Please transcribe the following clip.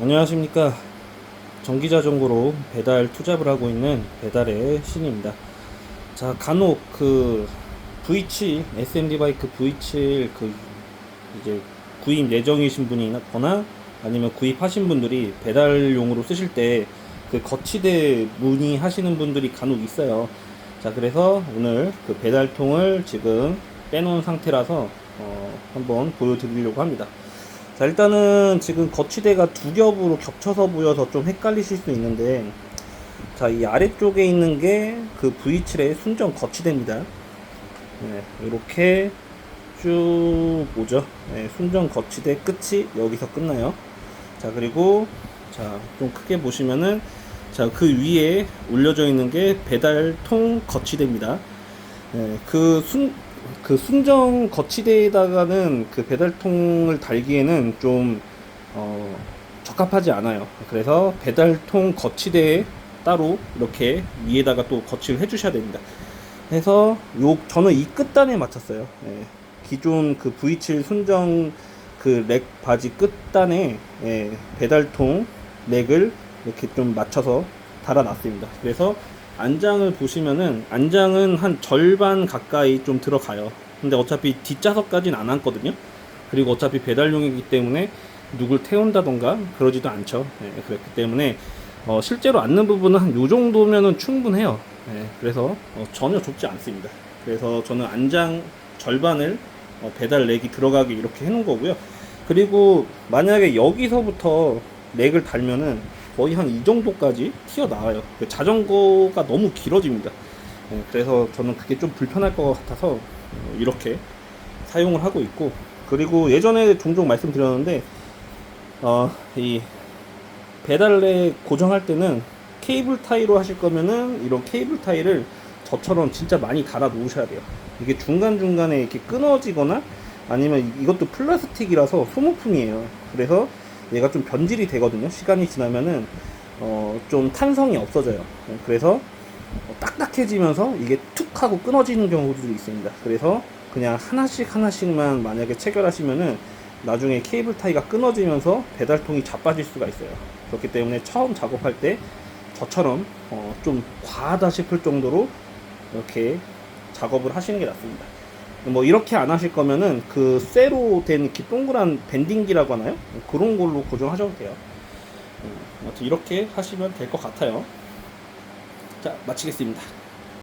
안녕하십니까. 전기자전거로 배달 투잡을 하고 있는 배달의 신입니다. 자 간혹 그 V7 SMD 바이크 V7 그 이제 구입 예정이신 분이거나 아니면 구입하신 분들이 배달용으로 쓰실 때 그 거치대 문의하시는 분들이 간혹 있어요. 자 그래서 오늘 그 배달통을 지금 빼놓은 상태라서 어, 한번 보여드리려고 합니다 자 일단은 지금 거치대가 두 겹으로 겹쳐서 보여서 좀 헷갈리실 수 있는데 자 이 아래쪽에 있는 게 그 V7의 순정 거치대입니다. 네, 이렇게 쭉 보죠. 네, 순정 거치대 끝이 여기서 끝나요. 자 그리고 자 좀 크게 보시면은 자 그 위에 올려져 있는 게 배달통 거치대입니다. 네, 그 순, 그 순정 거치대에다가는 그 배달통을 달기에는 좀, 어, 적합하지 않아요. 그래서 배달통 거치대에 따로 이렇게 위에다가 또 거치를 해주셔야 됩니다. 해서 요, 저는 이 끝단에 맞췄어요. 예, 기존 그 V7 순정 그 렉 바지 끝단에 예, 배달통 렉을 이렇게 좀 맞춰서 달아놨습니다. 그래서 안장을 보시면은 안장은 한 절반 가까이 좀 들어가요. 근데 어차피 뒷좌석까지는 안 앉거든요. 그리고 어차피 배달용이기 때문에 누굴 태운다던가 그러지도 않죠. 예, 그렇기 때문에 어, 실제로 앉는 부분은 한 요 정도면은 충분해요. 예, 그래서 어, 전혀 좁지 않습니다. 그래서 저는 안장 절반을 어, 배달 렉이 들어가게 이렇게 해놓은 거고요. 그리고 만약에 여기서부터 렉을 달면은 거의 한 이 정도까지 튀어나와요. 그 자전거가 너무 길어집니다. 예, 그래서 저는 그게 좀 불편할 것 같아서 어, 이렇게 사용을 하고 있고 그리고 예전에 종종 말씀드렸는데 어, 이 배달내 고정할 때는 케이블 타이로 하실 거면은 이런 케이블 타이를 저처럼 진짜 많이 달아 놓으셔야 돼요. 이게 중간중간에 이렇게 끊어지거나 아니면 이것도 플라스틱이라서 소모품이에요. 그래서 얘가 좀 변질이 되거든요. 시간이 지나면은 어, 좀 탄성이 없어져요. 그래서 어, 딱딱해지면서 이게 툭 하고 끊어지는 경우들이 있습니다. 그래서 그냥 하나씩 하나씩만 만약에 체결하시면은 나중에 케이블 타이가 끊어지면서 배달통이 자빠질 수가 있어요. 그렇기 때문에 처음 작업할 때 저처럼 어, 좀 과하다 싶을 정도로 이렇게 작업을 하시는 게 낫습니다. 뭐 이렇게 안 하실 거면은 그 쇠로 된 이렇게 동그란 밴딩기라고 하나요? 그런 걸로 고정하셔도 돼요. 음, 아무튼 이렇게 하시면 될 것 같아요. 자, 마치겠습니다.